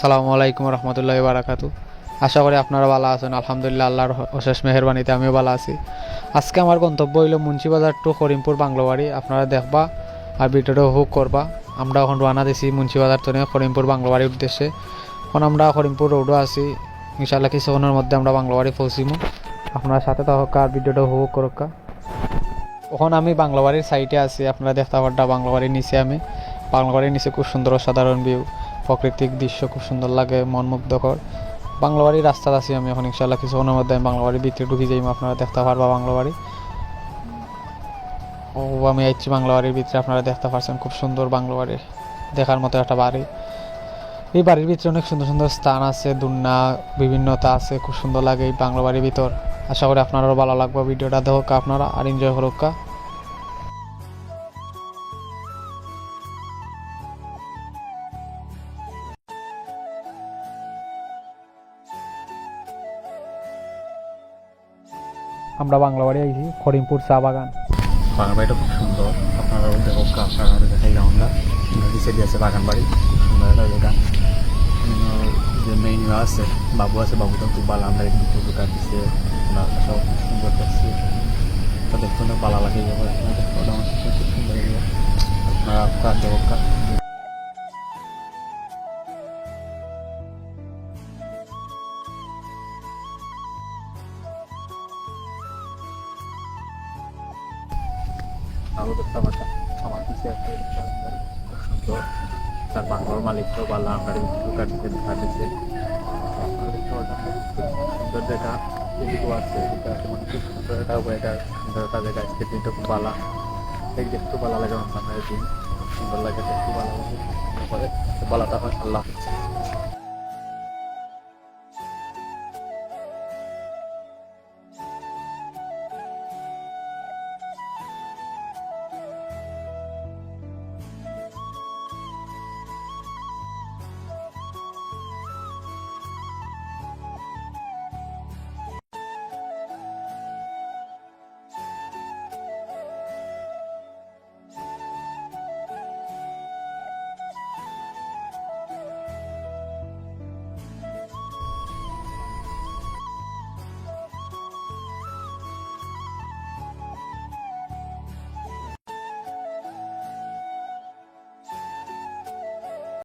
সালামু আলাইকুম রহমতুল্লাহ বারাকাতু। আশা করি আপনারা ভালো আছেন। আলহামদুলিল্লাহ, আল্লাহর অশেষ মেহরবানিতে আমিও ভালো আছি। আজকে আমার গন্তব্য হইল মুন্সিবাজার টু করিমপুর বাংলাবাড়ি। আপনারা দেখবা আর ভিডিওটা হুক করবা। আমরা এখন রওনা দিছি মুন্সিবাজার তো করিমপুর বাংলাবাড়ির উদ্দেশ্যে। এখন আমরা করিমপুর রোডও আছি। ইনশাল্লাহ কিছুক্ষণের মধ্যে আমরা বাংলাবাড়ি পৌঁছিমু। আপনার সাথে থাকা আর ভিডিওটা হুক করকা। এখন আমি বাংলাবাড়ির সাইডে আছি। আপনারা দেখতে পারটা বাংলাবাড়ির নিচে আমি। বাংলাবাড়ির নিচে খুব সুন্দর সাধারণ ভিউ প্রাকৃতিক দৃশ্য খুব সুন্দর লাগে মন মুগ্ধকর বাংলাবাড়ির রাস্তা আছি আমি এখন ইনশাল্লাহ কিছুক্ষণের মধ্যে আমি বাংলাবাড়ির ভিতরে ঢুকে যাই আপনারা দেখতে পারবা বাংলাবাড়ি ও, আমি আইছি বাংলাবাড়ির ভিতরে, আপনারা দেখতে পারছেন খুব সুন্দর বাংলাবাড়ির দেখার মতো একটা বাড়ি। এই বাড়ির ভিতরে অনেক সুন্দর সুন্দর স্থান আছে দুন্না বিভিন্নতা আছে, খুব সুন্দর লাগে এই বাংলা বাড়ির ভিতর। আশা করি আপনারও ভালো লাগবে, ভিডিওটা দেখোক আপনারা, আর এনজয় করুক আমরা বাংলা বাড়ি আইছি করিমপুর চা বাগান বাগান বাড়িটা খুব সুন্দর আপনারা দেখো আপনারা দেখাই আমরা নিচে দিয়ে আছে বাগান বাড়ি খুব সুন্দর একটা যে মেইন আছে বাবু আছে বাবু তো খুব ভালো আমরা একদিকে দোকান দিচ্ছে সব সুন্দর দেখছি তো দেখতে অনেক ভালো লাগে খুব সুন্দর আপনারা দেখো দেখতে পারতাম আমার পিছিয়ে আছে, সুন্দর তার বাংলার মালিক তো ভালো দোকান খুব সুন্দর জায়গা এদিকেও আছে মানে খুব সুন্দর একটা সুন্দর একটা জায়গা। খুব ভালো। এই দেখতে ভালো লাগে আমার সুন্দর লাগে দেখতে ভালো লাগে। আল্লাহ হাফিজ।